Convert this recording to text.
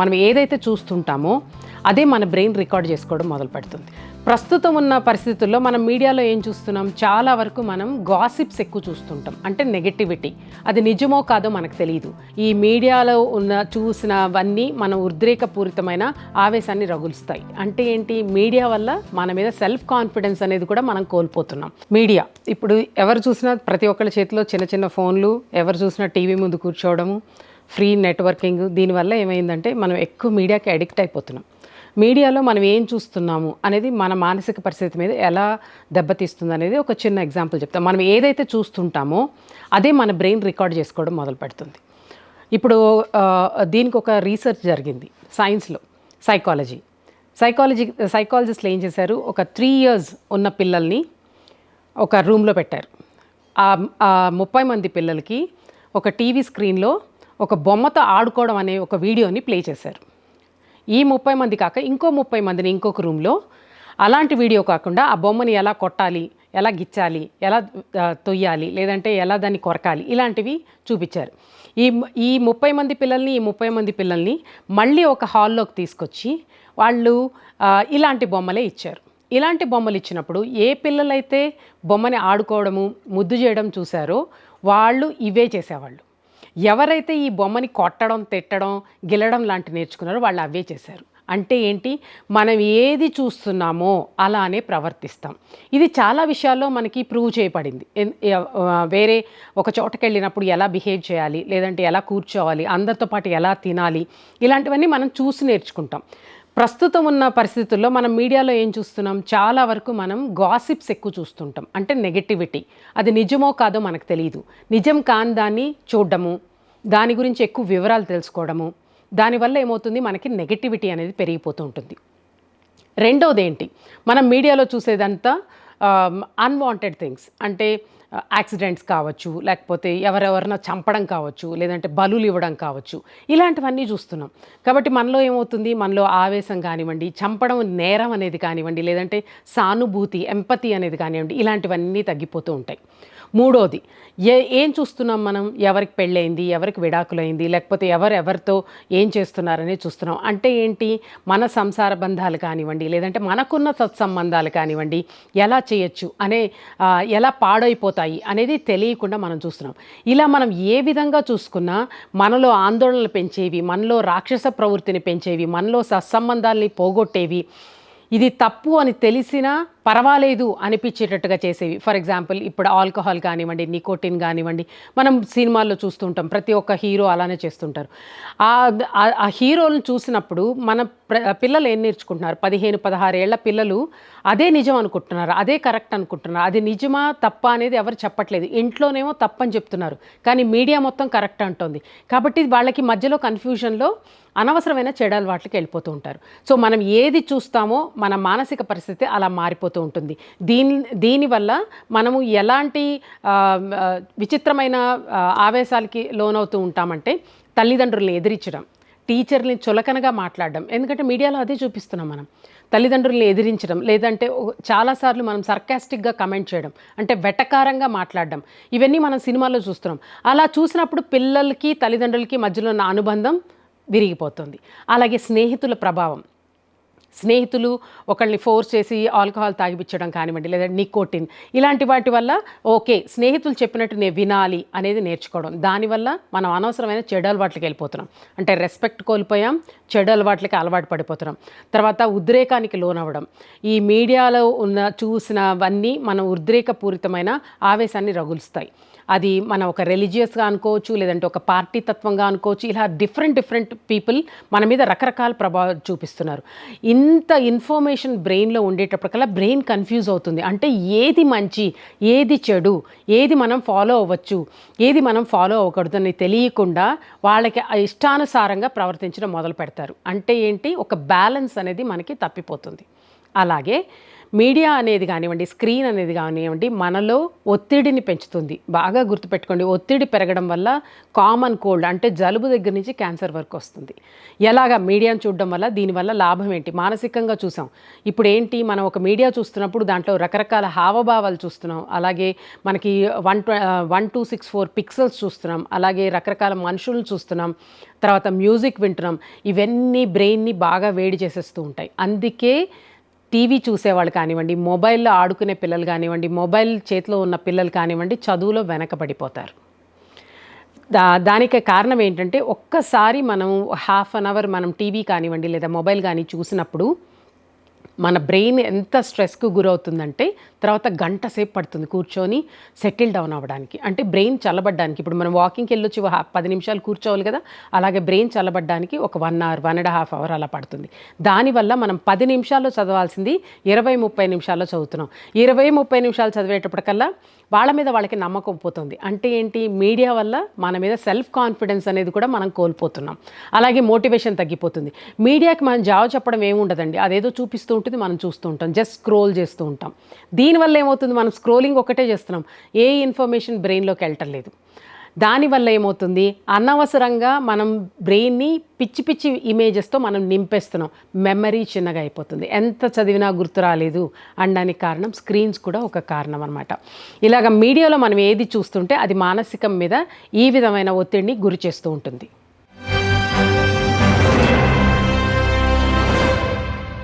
మనం ఏదైతే చూస్తుంటామో అదే మన బ్రెయిన్ రికార్డ్ చేసుకోవడం మొదలు పెడుతుంది. ప్రస్తుతం ఉన్న పరిస్థితుల్లో మనం మీడియాలో ఏం చూస్తున్నాం? చాలా వరకు మనం గాసిప్స్ ఎక్కువ చూస్తుంటాం. అంటే నెగటివిటీ. అది నిజమో కాదో మనకు తెలియదు ఈ మీడియాలో ఉన్న చూసినవన్నీ మన ఉద్రేకపూరితమైన ఆవేశాన్ని రగులుస్తాయి. అంటే ఏంటి? మీడియా వల్ల మన మీద సెల్ఫ్ కాన్ఫిడెన్స్ అనేది కూడా మనం కోల్పోతున్నాం. మీడియా. ఇప్పుడు ఎవరు చూసినా ప్రతి ఒక్కళ్ళ చేతిలో చిన్న చిన్న ఫోన్లు ఎవరు చూసినా టీవీ ముందు కూర్చోవడము ఫ్రీ నెట్వర్కింగ్ దీనివల్ల ఏమైందంటే మనం ఎక్కువ మీడియాకి అడిక్ట్ అయిపోతున్నాం. మీడియాలో మనం ఏం చూస్తున్నాము అనేది మన మానసిక పరిస్థితి మీద ఎలా దెబ్బతీస్తుంది అనేది ఒక చిన్న ఎగ్జాంపుల్ చెప్తాం. మనం ఏదైతే చూస్తుంటామో అదే మన బ్రెయిన్ రికార్డ్ చేసుకోవడం మొదలు పెడుతుంది. ఇప్పుడు దీనికి ఒక రీసెర్చ్ జరిగింది సైన్స్లో సైకాలజీ. సైకాలజీ సైకాలజిస్టులు ఏం చేశారు? ఒక త్రీ ఇయర్స్ ఉన్న పిల్లల్ని ఒక రూమ్లో పెట్టారు. ఆ ముప్పై మంది పిల్లలకి ఒక టీవీ స్క్రీన్లో ఒక బొమ్మతో ఆడుకోవడం అనే ఒక వీడియోని ప్లే చేశారు. ఈ ముప్పై మంది కాక ఇంకో ముప్పై మందిని ఇంకొక రూమ్లో అలాంటి వీడియో కాకుండా ఆ బొమ్మని ఎలా కొట్టాలి ఎలా గిచ్చాలి ఎలా తొయ్యాలి లేదంటే ఎలా దాన్ని కొరకాలి ఇలాంటివి చూపించారు. ఈ ఈ ముప్పై మంది పిల్లల్ని ఈ ముప్పై మంది పిల్లల్ని మళ్ళీ ఒక హాల్లోకి తీసుకొచ్చి వాళ్ళు ఇలాంటి బొమ్మలే ఇచ్చారు. ఇలాంటి బొమ్మలు ఇచ్చినప్పుడు ఏ పిల్లలైతే బొమ్మని ఆడుకోవడము ముద్దు చేయడం చూశారో వాళ్ళు ఇవే చేసేవాళ్ళు. ఎవరైతే ఈ బొమ్మని కొట్టడం తిట్టడం గిల్లడం లాంటి నేర్చుకున్నారో వాళ్ళు అవే చేశారు. అంటే ఏంటి? మనం ఏది చూస్తున్నామో అలానే ప్రవర్తిస్తాం. ఇది చాలా విషయాల్లో మనకి ప్రూవ్ చేయబడింది. వేరే ఒక చోటకి వెళ్ళినప్పుడు ఎలా బిహేవ్ చేయాలి లేదంటే ఎలా కూర్చోవాలి అందరితో పాటు ఎలా తినాలి ఇలాంటివన్నీ మనం చూసి నేర్చుకుంటాం. ప్రస్తుతం ఉన్న పరిస్థితుల్లో మనం మీడియాలో ఏం చూస్తున్నాం? చాలా వరకు మనం గాసిప్స్ ఎక్కువ చూస్తుంటాం. అంటే నెగటివిటీ. అది నిజమో కాదో మనకు తెలియదు నిజం కాని దాన్ని చూడడము. దాని గురించి ఎక్కువ వివరాలు తెలుసుకోవడము. దానివల్ల ఏమవుతుంది? మనకి నెగటివిటీ అనేది పెరిగిపోతూ ఉంటుంది. రెండోది ఏంటి మనం మీడియాలో చూసేదంతా Um, అన్వాంటెడ్ థింగ్స్ అంటే uh, యాక్సిడెంట్స్ కావచ్చు లేకపోతే ఎవరెవరిన చంపడం కావచ్చు లేదంటే బలులు ఇవ్వడం కావచ్చు. ఇలాంటివన్నీ చూస్తున్నాం. కాబట్టి మనలో ఏమవుతుంది? మనలో ఆవేశం కానివ్వండి చంపడం నేరం అనేది కానివ్వండి లేదంటే సానుభూతి ఎంపతి అనేది కానివ్వండి ఇలాంటివన్నీ తగ్గిపోతూ ఉంటాయి. మూడోది ఏ ఏం చూస్తున్నాం మనం? ఎవరికి పెళ్ళయింది? ఎవరికి విడాకులైంది? లేకపోతే ఎవరు ఎవరితో ఏం చేస్తున్నారని చూస్తున్నాం. అంటే ఏంటి? మన సంసార బంధాలు కానివ్వండి లేదంటే మనకున్న సత్సంబంధాలు కానివ్వండి ఎలా చేయొచ్చు అనే ఎలా పాడైపోతాయి అనేది తెలియకుండా మనం చూస్తున్నాం. ఇలా మనం ఏ విధంగా చూసుకున్నా మనలో ఆందోళనలు పెంచేవి మనలో రాక్షస ప్రవృత్తిని పెంచేవి మనలో సత్సంబంధాల్ని పోగొట్టేవి ఇది తప్పు అని తెలిసినా పర్వాలేదు అనిపించేటట్టుగా చేసేవి. ఫర్ ఎగ్జాంపుల్ ఇప్పుడు ఆల్కహాల్ కానివ్వండి నికోటిన్ కానివ్వండి మనం సినిమాల్లో చూస్తుంటాం ప్రతి ఒక్క హీరో అలానే చేస్తుంటారు. ఆ హీరోలను చూసినప్పుడు మన పిల్లలు ఏం నేర్చుకుంటున్నారు? పదిహేను పదహారేళ్ళ పిల్లలు అదే నిజం అనుకుంటున్నారు అదే కరెక్ట్ అనుకుంటున్నారు అది నిజమా తప్ప అనేది ఎవరు చెప్పట్లేదు. ఇంట్లోనేమో తప్పని చెప్తున్నారు కానీ మీడియా మొత్తం కరెక్ట్ అంటోంది. కాబట్టి వాళ్ళకి మధ్యలో కన్ఫ్యూజన్లో అనవసరమైన చెడు అలవాట్లకి వెళ్ళిపోతూ ఉంటారు. సో మనం ఏది చూస్తామో మన మానసిక పరిస్థితి అలా మారిపోతుంది. మారిపోతూ ఉంటుంది. దీని దీనివల్ల మనము ఎలాంటి విచిత్రమైన ఆవేశాలకి లోనవుతూ ఉంటామంటే తల్లిదండ్రుల్ని ఎదిరించడం టీచర్ని చులకనగా మాట్లాడడం. ఎందుకంటే మీడియాలో అదే చూపిస్తున్నాం మనం. తల్లిదండ్రుల్ని ఎదిరించడం లేదంటే చాలాసార్లు మనం సర్కాస్టిక్గా కమెంట్ చేయడం అంటే వెటకారంగా మాట్లాడడం. ఇవన్నీ మనం సినిమాల్లో చూస్తున్నాం. అలా చూసినప్పుడు పిల్లలకి తల్లిదండ్రులకి మధ్యలో ఉన్న అనుబంధం విరిగిపోతుంది. అలాగే స్నేహితుల ప్రభావం. స్నేహితులు ఒకళ్ళని ఫోర్స్ చేసి ఆల్కహాల్ తాగిపించడం కానివ్వండి లేదా నికోటిన్ ఇలాంటి వాటి వల్ల ఓకే స్నేహితులు చెప్పినట్టు నేను వినాలి అనేది నేర్చుకోవడం. దానివల్ల మనం అనవసరమైన చెడు అలవాట్లకి వెళ్ళిపోతున్నాం. అంటే రెస్పెక్ట్ కోల్పోయాం చెడు అలవాట్లకి అలవాటు పడిపోతున్నాం. తర్వాత ఉద్రేకానికి లోనవ్వడం. ఈ మీడియాలో ఉన్న చూసినవన్నీ మన ఉద్రేకపూరితమైన ఆవేశాన్ని రగులుస్తాయి. అది మన ఒక రిలీజియస్గా అనుకోవచ్చు లేదంటే ఒక పార్టీ తత్వంగా అనుకోవచ్చు ఇలా డిఫరెంట్ డిఫరెంట్ పీపుల్ మన మీద రకరకాల ప్రభావం చూపిస్తున్నారు. ఇంత ఇన్ఫర్మేషన్ బ్రెయిన్లో ఉండేటప్పటికల్లా బ్రెయిన్ కన్ఫ్యూజ్ అవుతుంది. అంటే ఏది మంచి ఏది చెడు ఏది మనం ఫాలో అవ్వచ్చు ఏది మనం ఫాలో అవ్వకూడదని తెలియకుండా వాళ్ళకి ఆ ఇష్టానుసారంగా ప్రవర్తించడం మొదలు పెడతారు అంటే ఏంటి? ఒక బ్యాలెన్స్ అనేది మనకి తప్పిపోతుంది. అలాగే మీడియా అనేది కానివ్వండి స్క్రీన్ అనేది కానివ్వండి మనలో ఒత్తిడిని పెంచుతుంది. బాగా గుర్తుపెట్టుకోండి ఒత్తిడి పెరగడం వల్ల కామన్ కోల్డ్ అంటే జలుబు దగ్గర నుంచి క్యాన్సర్ వరకు వస్తుంది. ఎలాగా మీడియాను చూడడం వల్ల దీనివల్ల లాభం ఏంటి? మానసికంగా చూసాం. ఇప్పుడు ఏంటి? మనం ఒక మీడియా చూస్తున్నప్పుడు దాంట్లో రకరకాల హావభావాలు చూస్తున్నాం. అలాగే మనకి one one two six four pixels చూస్తున్నాం. అలాగే రకరకాల మనుషులను చూస్తున్నాం. తర్వాత మ్యూజిక్ వింటున్నాం. ఇవన్నీ బ్రెయిన్ని బాగా వేడి చేసేస్తూ ఉంటాయి. అందుకే టీవీ చూసేవాళ్ళు కానివ్వండి మొబైల్లో ఆడుకునే పిల్లలు కానివ్వండి మొబైల్ చేతిలో ఉన్న పిల్లలు కానివ్వండి చదువులో వెనకబడిపోతారు. దా దానికి కారణం ఏంటంటే ఒక్కసారి మనం హాఫ్ అన్ అవర్ మనం టీవీ కానివ్వండి లేదా మొబైల్ కానీ చూసినప్పుడు మన బ్రెయిన్ ఎంత స్ట్రెస్కు గురవుతుందంటే తర్వాత గంట సేపు పడుతుంది కూర్చొని సెటిల్ డౌన్ అవ్వడానికి. అంటే బ్రెయిన్ చల్లబడ్డానికి. ఇప్పుడు మనం వాకింగ్కి వెళ్ళొచ్చి పది నిమిషాలు కూర్చోవాలి కదా అలాగే బ్రెయిన్ చల్లబడ్డానికి ఒక one hour one and half hour అలా పడుతుంది. దానివల్ల మనం పది నిమిషాల్లో చదవాల్సింది ఇరవై ముప్పై నిమిషాల్లో చదువుతున్నాం. ఇరవై ముప్పై నిమిషాలు చదివేటప్పటికల్లా వాళ్ళ మీద వాళ్ళకి నమ్మకం పోతుంది. అంటే ఏంటి? మీడియా వల్ల మన మీద సెల్ఫ్ కాన్ఫిడెన్స్ అనేది కూడా మనం కోల్పోతున్నాం. అలాగే మోటివేషన్ తగ్గిపోతుంది. మీడియాకి మనం జాబ్ చెప్పడం ఏముండదండి? అదేదో చూపిస్తూ ఉంటుంది మనం చూస్తూ ఉంటాం. జస్ట్ స్క్రోల్ చేస్తూ ఉంటాం. దీనివల్ల ఏమవుతుంది? మనం స్క్రోలింగ్ ఒకటే చేస్తున్నాం. ఏ ఇన్ఫర్మేషన్ బ్రెయిన్లోకి వెళ్ళటం లేదు. దానివల్ల ఏమవుతుంది? అనవసరంగా మనం బ్రెయిన్ని పిచ్చి పిచ్చి ఇమేజెస్తో మనం నింపేస్తున్నాం. మెమరీ చిన్నగా అయిపోతుంది. ఎంత చదివినా గుర్తు రాలేదు అనడానికి కారణం స్క్రీన్స్ కూడా ఒక కారణం అనమాట ఇలాగ మీడియాలో మనం ఏది చూస్తుంటే అది మానసికం మీద ఈ విధమైన ఒత్తిడిని గురి చేస్తూ ఉంటుంది.